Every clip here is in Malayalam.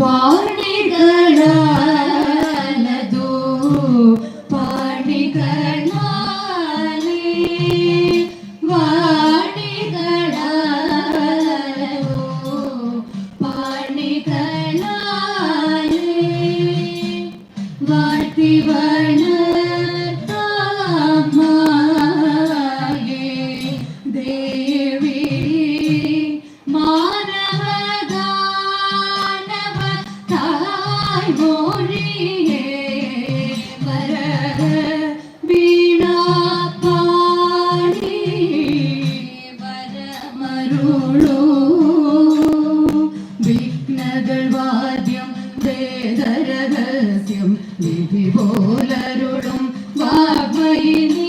ಬಾಣಿಗಳ വാഗ്മയിനി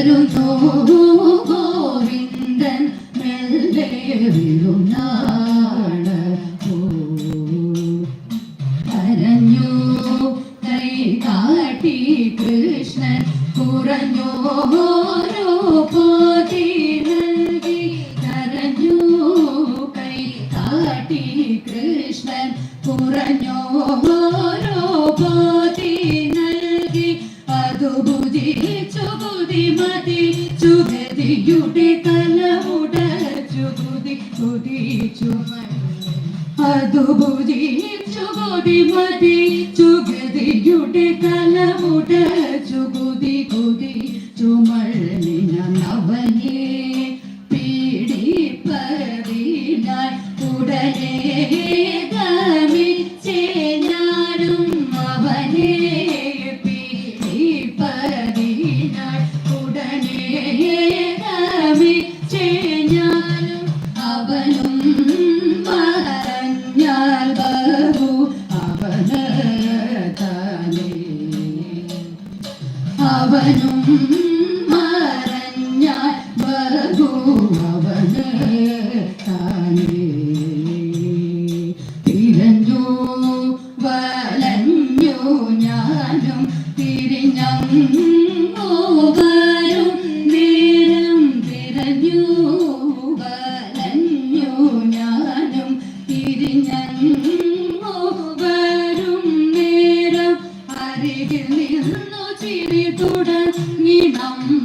ayrıldı തുതിച്ചു അതുബുദിച്ചു ഗതിമതി ചുഗതിയുടെ കലമുട ചുകുതി കുതി ചുമളിന നവനെ പീഡിപ്പതിനായി ഉടനെ ഗമിച്ചേനാരും അവനെ. പീഡിപ്പതിനായി ഉടനെ ഗമിച്ചേ వరకు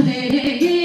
Deus.